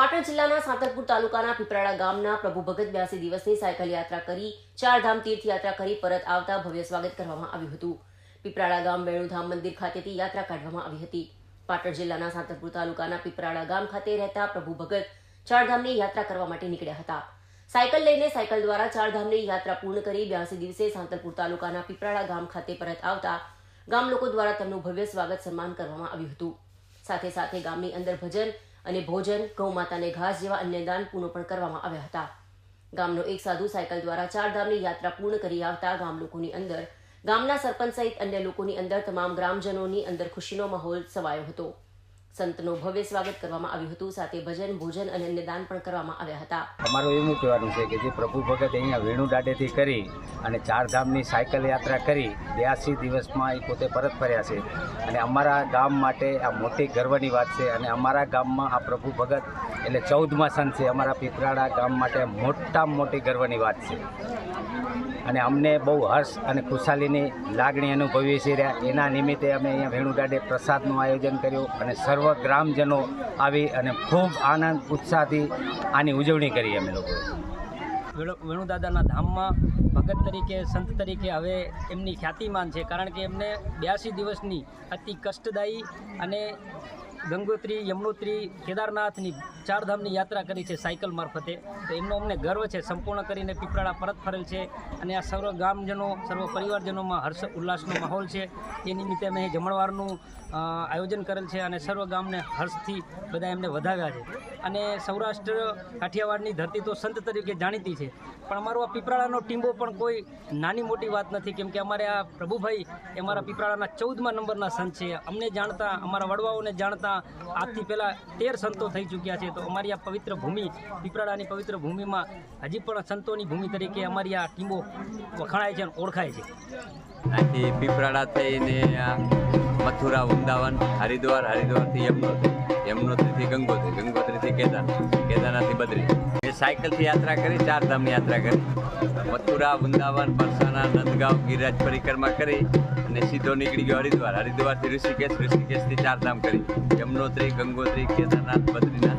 પાટણ જિલ્લાના સાંતલપુર તાલુકાના પીપરાળા ગામના પ્રભુ ભગત બ્યાસી દિવસની સાયકલ યાત્રા કરી ચારધામ તીર્થયાત્રા કરી પરત આવતા ભવ્ય સ્વાગત કરવામાં આવ્યું હતું. પીપરાળા ગામ વેણુધામ મંદિર ખાતેથી યાત્રા કાઢવામાં આવી હતી. પાટણ જિલ્લાના સાંતલપુર તાલુકાના પીપરાળા ગામ ખાતે રહેતા પ્રભુ ભગત ચારધામની યાત્રા કરવા માટે નીકળ્યા હતા. સાયકલ લઈને સાયકલ દ્વારા ચારધામની યાત્રા પૂર્ણ કરી બ્યાસી દિવસે સાંતરપુર તાલુકાના પીપરાળા ગામ ખાતે પરત આવતા ગામ લોકો દ્વારા તેમનું ભવ્ય સ્વાગત સન્માન કરવામાં આવ્યું હતું. સાથે સાથે ગામની અંદર ભજન અને ભોજન ગૌમાતાને ઘાસ જેવા અન્ય દાન પૂર્ણ પણ કરવામાં આવ્યા હતા. ગામનો એક સાધુ સાયકલ દ્વારા ચારધામની યાત્રા પૂર્ણ કરી આવતા ગામ લોકોની અંદર, ગામના સરપંચ સહિત અન્ય લોકોની અંદર તમામ ગ્રામજનોની અંદર ખુશીનો માહોલ છવાયો હતો. સંતનો ભવ્ય સ્વાગત કરવામાં આવ્યું હતું. સાથે ભજન, ભોજન અને અન્ય દાન પણ કરવામાં આવ્યા હતા. અમારું એવું કહેવાનું છે કે જે પ્રભુ ભગત અહીંયા વેણુ દાડેથી કરી અને ચારધામની સાયકલ યાત્રા કરી બ્યાસી દિવસમાં એ પોતે પરત ફર્યા છે. અને અમારા ગામ માટે આ મોટી ગર્વની વાત છે અને અમારા ગામમાં આ પ્રભુ ભગત એટલે ચૌદમા સંત છે. અમારા પીપરાળા ગામ માટે મોટામાં મોટી ગર્વની વાત છે. અને અમને બહુ હર્ષ અને ખુશાલીની લાગણી અનુભવીએ છીએ એના નિમિત્તે અમે અહીંયા વેણુદાડે પ્રસાદનું આયોજન કર્યું અને સર્વ ગ્રામજનો આવી અને ખૂબ આનંદ, ઉત્સાહથી આની ઉજવણી કરી અમે લોકોએ વેણુ, વેણુદાદાના ધામમાં ભગત તરીકે, સંત તરીકે હવે એમની ખ્યાતિમાન છે, કારણ કે એમને બ્યાસી દિવસની અતિ કષ્ટદાયી અને ગંગોત્રી, યમનોત્રી, કેદારનાથની ચારધામની યાત્રા કરી છે સાયકલ મારફતે. તો એમનો અમને ગર્વ છે. સંપૂર્ણ કરીને પીપળાળા પરત ફરેલ છે અને આ સર્વ ગામજનો, સર્વ પરિવારજનોમાં હર્ષ, ઉલ્લાસનો માહોલ છે. એ નિમિત્તે અમે જમણવારનું આયોજન કરેલ છે અને સર્વ ગામને હર્ષથી બધા એમને વધાવ્યા છે. અને સૌરાષ્ટ્ર કાઠિયાવાડની ધરતી તો સંત તરીકે જાણીતી છે. પણ અમારો આ પીપળાનો ટીંબો પણ કોઈ નાની મોટી વાત નથી, કેમ કે અમારે આ પ્રભુભાઈ એ અમારા પીપરાળાના ચૌદમા નંબરના સંત છે. અમને જાણતા, અમારા વડવાઓને જાણતા આજથી પહેલાં તેર સંતો થઈ ચૂક્યા છે. તો અમારી આ પવિત્ર ભૂમિ પીપરાળાની પવિત્ર ભૂમિમાં હજી પણ સંતોની ભૂમિ તરીકે અમારી આ ટીંબો વખણાય છે અને ઓળખાય છે. અહીંથી પીપરાળા થઈને મથુરા, વૃંદાવન, હરિદ્વાર, હરિદ્વારથી યમનોત્રી યમનોત્રીથી ગંગોત્રી. ગંગોત્રીથી કેદારનાથ કેદારનાથથી બદ્રી. એ સાયકલથી યાત્રા કરી ચાર યાત્રા કરી. મથુરા, વૃંદાવન, પરસાના, નંદગાંવ, ગિરિરાજ પરિક્રમા કરી અને સીધો નીકળી ગયો હરિદ્વાર. હરિદ્વારથી ઋષિકેશ, ઋષિકેશથી ચારધામ કરી. યમનોત્રી, ગંગોત્રી, કેદારનાથ, બદ્રીનાથ.